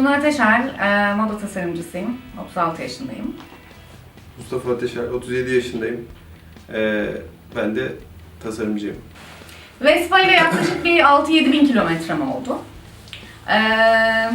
Suna Ateşer, e, moda tasarımcısıyım. 36 yaşındayım. Mustafa Ateşer, 37 yaşındayım. Ee, ben de tasarımcıyım. Vespa ile yaklaşık bir 6-7 bin kilometrem oldu. Ee,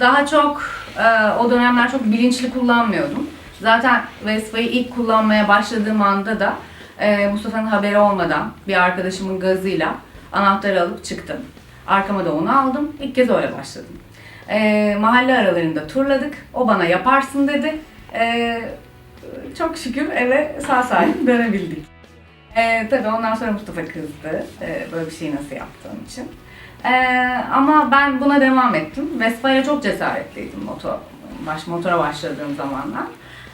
daha çok e, o dönemler çok bilinçli kullanmıyordum. Zaten Vespa'yı ilk kullanmaya başladığım anda da e, Mustafa'nın haberi olmadan bir arkadaşımın gazıyla anahtarı alıp çıktım. Arkama da onu aldım. İlk kez öyle başladım. Ee, mahalle aralarında turladık. O bana yaparsın dedi. Ee, çok şükür eve sağ salim dönebildik. Ee, tabii ondan sonra Mustafa kızdı. Ee, böyle bir şeyi nasıl yaptığım için. Ee, ama ben buna devam ettim. Vespa çok cesaretliydim motor, baş, motora başladığım zamanlar.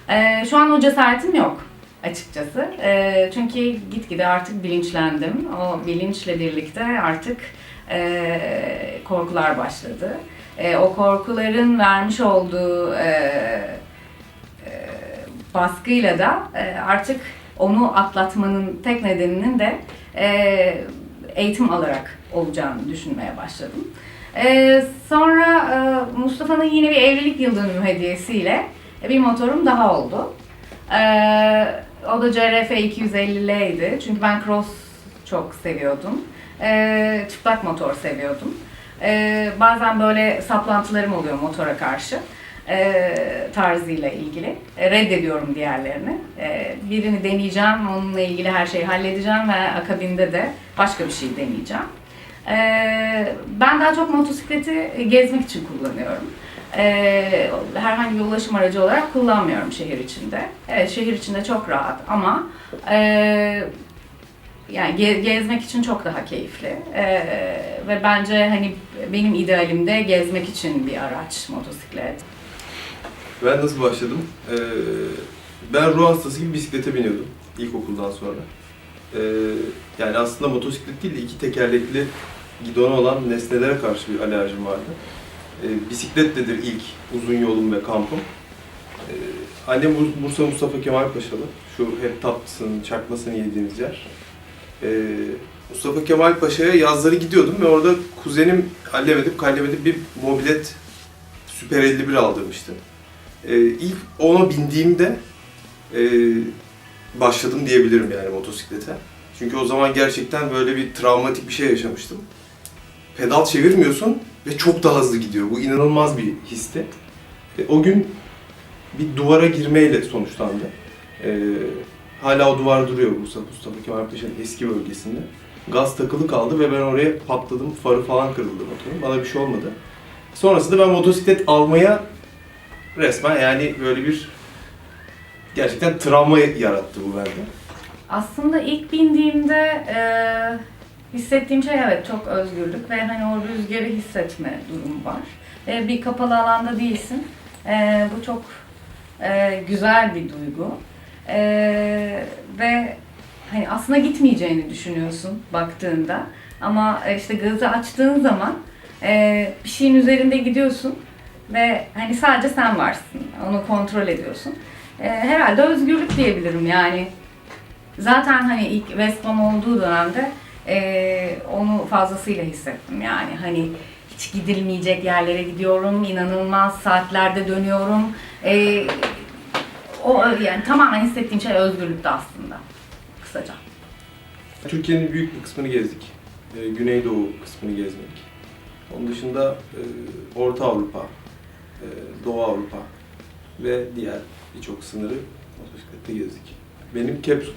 Ee, şu an o cesaretim yok açıkçası. Ee, çünkü gitgide artık bilinçlendim. O bilinçle birlikte artık e, korkular başladı. E, o korkuların vermiş olduğu e, e, baskıyla da e, artık onu atlatmanın tek nedeninin de e, eğitim alarak olacağını düşünmeye başladım. E, sonra e, Mustafa'nın yine bir evlilik yıl dönümü hediyesiyle bir motorum daha oldu. E, o da CRF 250L'ydi. Çünkü ben cross çok seviyordum. E, çıplak motor seviyordum. E, bazen böyle saplantılarım oluyor motora karşı e, tarzıyla ilgili. E, reddediyorum diğerlerini. E, birini deneyeceğim, onunla ilgili her şeyi halledeceğim ve akabinde de başka bir şey deneyeceğim. E, ben daha çok motosikleti gezmek için kullanıyorum. E, herhangi bir ulaşım aracı olarak kullanmıyorum şehir içinde. Evet şehir içinde çok rahat ama e, yani ge- gezmek için çok daha keyifli Ee, ve bence hani benim idealimde gezmek için bir araç motosiklet. Ben nasıl başladım? Ee, ben ruh hastası gibi bisiklete biniyordum ilkokuldan sonra. Ee, yani aslında motosiklet değil de iki tekerlekli gidonu olan nesnelere karşı bir alerjim vardı. Ee, bisiklettedir ilk uzun yolum ve kampım. Ee, annem Bur- Bursa Mustafa Kemal Paşalı. Şu hep tatlısının, çakmasını yediğimiz yer. Ee, Mustafa Kemal Paşa'ya yazları gidiyordum ve orada kuzenim hallemedim, kallemedim bir mobilet Süper 51 aldırmıştı. Ee, ilk ona bindiğimde e, başladım diyebilirim yani motosiklete. Çünkü o zaman gerçekten böyle bir travmatik bir şey yaşamıştım. Pedal çevirmiyorsun ve çok daha hızlı gidiyor. Bu inanılmaz bir histi. E, o gün bir duvara girmeyle sonuçlandı. E, hala o duvar duruyor Mustafa, Mustafa Kemal Paşa'nın eski bölgesinde. Gaz takılı kaldı ve ben oraya patladım. Farı falan kırıldı motorun. Bana bir şey olmadı. Sonrasında ben motosiklet almaya resmen yani böyle bir gerçekten travma yarattı bu bende. Aslında ilk bindiğimde e, hissettiğim şey evet çok özgürlük ve hani o rüzgarı hissetme durumu var. E, bir kapalı alanda değilsin. E, bu çok e, güzel bir duygu. E, ve hani aslında gitmeyeceğini düşünüyorsun baktığında. Ama işte gazı açtığın zaman e, bir şeyin üzerinde gidiyorsun ve hani sadece sen varsın. Onu kontrol ediyorsun. E, herhalde özgürlük diyebilirim yani. Zaten hani ilk Vespa'm olduğu dönemde e, onu fazlasıyla hissettim yani hani hiç gidilmeyecek yerlere gidiyorum, inanılmaz saatlerde dönüyorum. E, o yani tamamen hissettiğim şey özgürlükte aslında kısaca. Türkiye'nin büyük bir kısmını gezdik. Ee, Güneydoğu kısmını gezmedik. Onun dışında e, Orta Avrupa, e, Doğu Avrupa ve diğer birçok sınırı motosiklette gezdik. Benim Kepsut.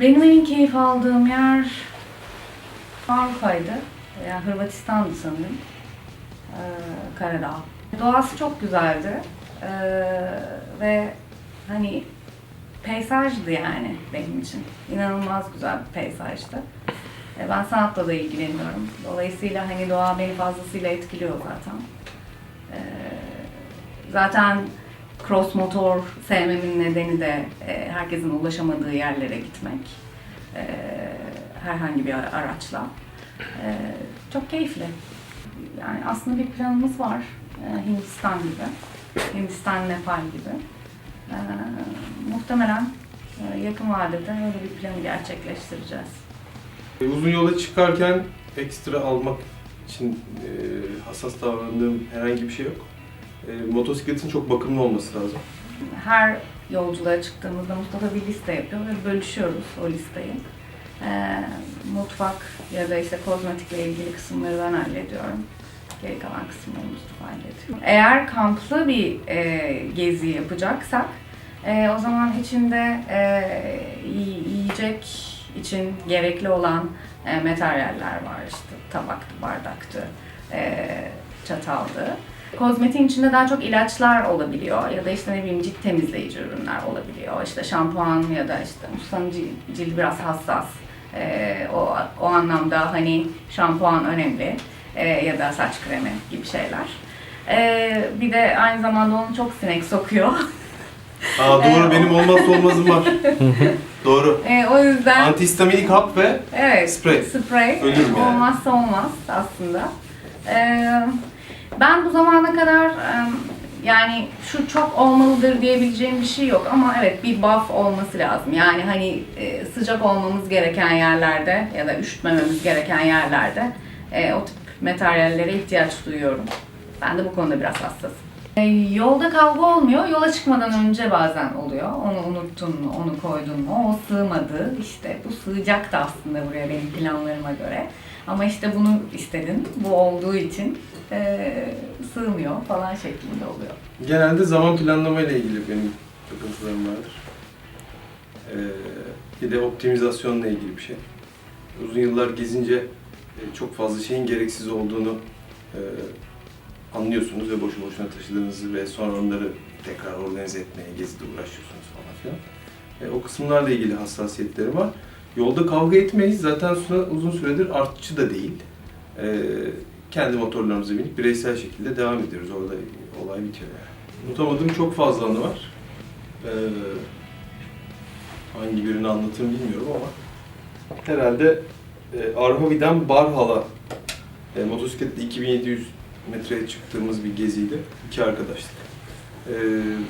Benim en keyif aldığım yer Avrupa'ydı. Yani Hırvatistan'dı sanırım. Ee, Karadağ. Doğası çok güzeldi. Ee, ve hani peyzajdı yani benim için. İnanılmaz güzel bir peyzajdı. Ee, ben sanatla da ilgileniyorum. Dolayısıyla hani doğa beni fazlasıyla etkiliyor zaten. Ee, zaten cross motor sevmemin nedeni de e, herkesin ulaşamadığı yerlere gitmek. E, herhangi bir araçla. E, çok keyifli. Yani aslında bir planımız var. E, Hindistan gibi. Hindistan, Nepal gibi. E, muhtemelen e, yakın vadede öyle bir planı gerçekleştireceğiz. E, uzun yola çıkarken ekstra almak için e, hassas davrandığım herhangi bir şey yok. E, motosikletin çok bakımlı olması lazım. Her yolculuğa çıktığımızda Mustafa bir liste yapıyor ve bölüşüyoruz o listeyi. Ee, mutfak ya da işte kozmetikle ilgili kısımları ben hallediyorum. Geri kalan kısımları Mustafa hallediyor. Eğer kamplı bir e, gezi yapacaksak e, o zaman içinde e, yi- yiyecek için gerekli olan e, materyaller var işte tabaktı, bardaktı, e, çataldı. Kozmetiğin içinde daha çok ilaçlar olabiliyor ya da işte ne bileyim cilt temizleyici ürünler olabiliyor. İşte şampuan ya da işte Mustafa'nın cil- cildi biraz hassas. Ee, o, o anlamda hani şampuan önemli Ee, ya da saç kremi gibi şeyler. Ee, bir de aynı zamanda onu çok sinek sokuyor. Aa doğru Ee, benim olmazsa olmazım var. doğru. Ee, o yüzden Antihistaminik hap ve Evet. Sprey. Sprey. Ölürüm yani. Olmazsa olmaz aslında. Ee, ben bu zamana kadar yani şu çok olmalıdır diyebileceğim bir şey yok ama evet bir buff olması lazım. Yani hani e, sıcak olmamız gereken yerlerde ya da üşütmememiz gereken yerlerde e, o tip materyallere ihtiyaç duyuyorum. Ben de bu konuda biraz hassasım. E, Yolda kavga olmuyor. Yola çıkmadan önce bazen oluyor. Onu unuttun mu, onu koydun mu, o sığmadı. İşte bu sığacaktı aslında buraya benim planlarıma göre. Ama işte bunu istedin, bu olduğu için e, sığmıyor falan şeklinde oluyor. genelde zaman planlama ile ilgili benim takıntılarım vardır. Ee, bir de optimizasyonla ilgili bir şey. Uzun yıllar gezince çok fazla şeyin gereksiz olduğunu e, anlıyorsunuz ve boşu boşuna taşıdığınızı ve sonra onları tekrar organize etmeye, gezide uğraşıyorsunuz falan filan. E, o kısımlarla ilgili hassasiyetlerim var. Yolda kavga etmeyiz. Zaten uzun süredir artçı da değil. E, kendi motorlarımıza binip bireysel şekilde devam ediyoruz. Orada olay bitiyor yani. Unutamadığım çok fazla anı var. E, hangi birini anlatırım bilmiyorum ama herhalde e, Arhavi'den Barhal'a e, motosikletle 2700 metreye çıktığımız bir geziydi. İki arkadaştık. E,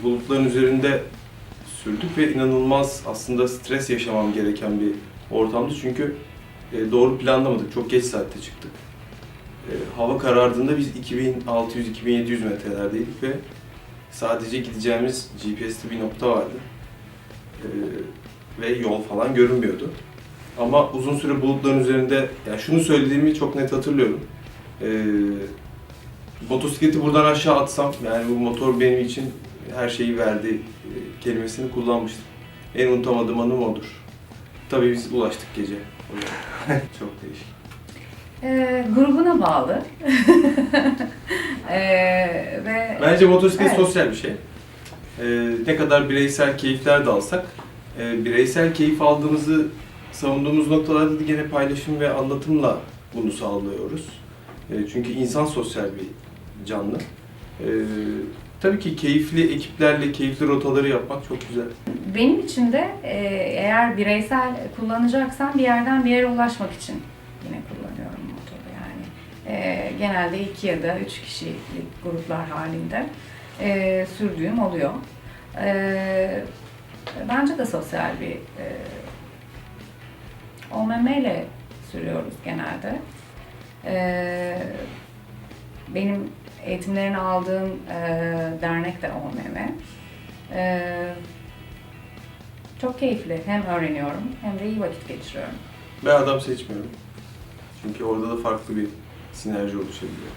bulutların üzerinde sürdük ve inanılmaz aslında stres yaşamam gereken bir ortamdı çünkü e, doğru planlamadık. Çok geç saatte çıktık. E, hava karardığında biz 2600-2700 metrelerdeydik ve sadece gideceğimiz GPS'te bir nokta vardı. E, ve yol falan görünmüyordu. Ama uzun süre bulutların üzerinde, yani şunu söylediğimi çok net hatırlıyorum. E, motosikleti buradan aşağı atsam, yani bu motor benim için her şeyi verdi e, kelimesini kullanmıştım. En unutamadığım anım odur. Tabii biz ulaştık gece. çok değişik. E, grubuna bağlı. e, ve Bence motosiklet Evet. sosyal bir şey. Ee, ne kadar bireysel keyifler de alsak, e, bireysel keyif aldığımızı savunduğumuz noktalarda da gene paylaşım ve anlatımla bunu sağlıyoruz. E, çünkü insan sosyal bir canlı. E, tabii ki keyifli ekiplerle keyifli rotaları yapmak çok güzel. Benim için de e, eğer bireysel kullanacaksan bir yerden bir yere ulaşmak için yine kullanıyorum motoru yani. E, genelde iki ya da üç kişilik gruplar halinde e, sürdüğüm oluyor. E, bence de sosyal bir e, OMM ile sürüyoruz genelde. E, benim eğitimlerini aldığım e, dernek de OMM. E, çok keyifli. Hem öğreniyorum hem de iyi vakit geçiriyorum. Ben adam seçmiyorum. Çünkü orada da farklı bir sinerji oluşabiliyor.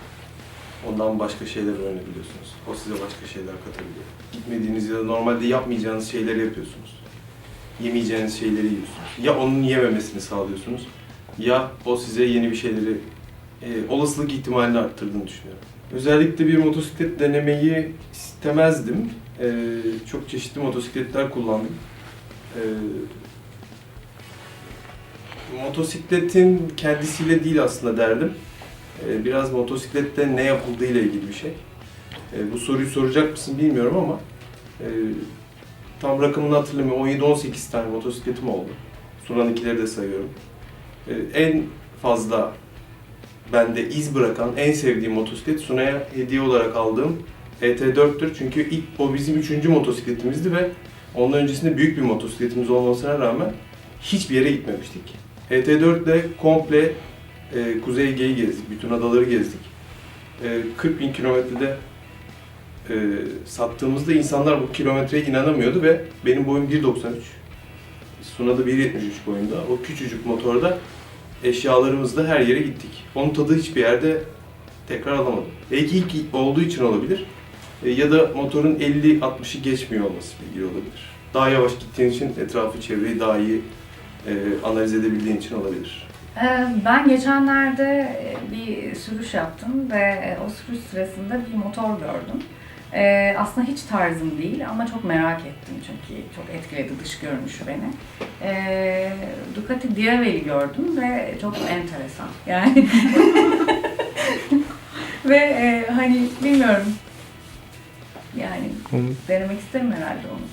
Ondan başka şeyler öğrenebiliyorsunuz. O size başka şeyler katabiliyor. Gitmediğiniz ya da normalde yapmayacağınız şeyleri yapıyorsunuz. Yemeyeceğiniz şeyleri yiyorsunuz. Ya onun yememesini sağlıyorsunuz ya o size yeni bir şeyleri e, olasılık ihtimalini arttırdığını düşünüyorum. Özellikle bir motosiklet denemeyi istemezdim. E, çok çeşitli motosikletler kullandım. E, motosikletin kendisiyle değil aslında derdim. Ee, Biraz motosiklette ne yapıldığı ile ilgili bir şey. Ee, Bu soruyu soracak mısın bilmiyorum ama e, tam rakamını hatırlamıyorum. 17-18 tane motosikletim oldu. Sunan'ınkileri de sayıyorum. Ee, En fazla bende iz bırakan, en sevdiğim motosiklet Sunay'a hediye olarak aldığım ET4'tür. Çünkü ilk o bizim üçüncü motosikletimizdi ve ondan öncesinde büyük bir motosikletimiz olmasına rağmen hiçbir yere gitmemiştik. ET4 ile komple e, Kuzey Ege'yi gezdik, bütün adaları gezdik. E, 40 bin kilometrede e, sattığımızda insanlar bu kilometreye inanamıyordu ve benim boyum 1.93. Suna da 1.73 boyunda. O küçücük motorda eşyalarımızla her yere gittik. Onun tadı hiçbir yerde tekrar alamadım. Belki ilk olduğu için olabilir. E, ya da motorun 50-60'ı geçmiyor olması ilgili olabilir. Daha yavaş gittiğin için etrafı, çevreyi daha iyi e, analiz edebildiğin için olabilir. Ee, Ben geçenlerde bir sürüş yaptım ve e, o sürüş sırasında bir motor gördüm. Ee, aslında hiç tarzım değil ama çok merak ettim çünkü çok etkiledi dış görünüşü beni. Ee, Ducati Diavel'i gördüm ve çok enteresan. Yani ve e, hani bilmiyorum yani denemek isterim herhalde onu.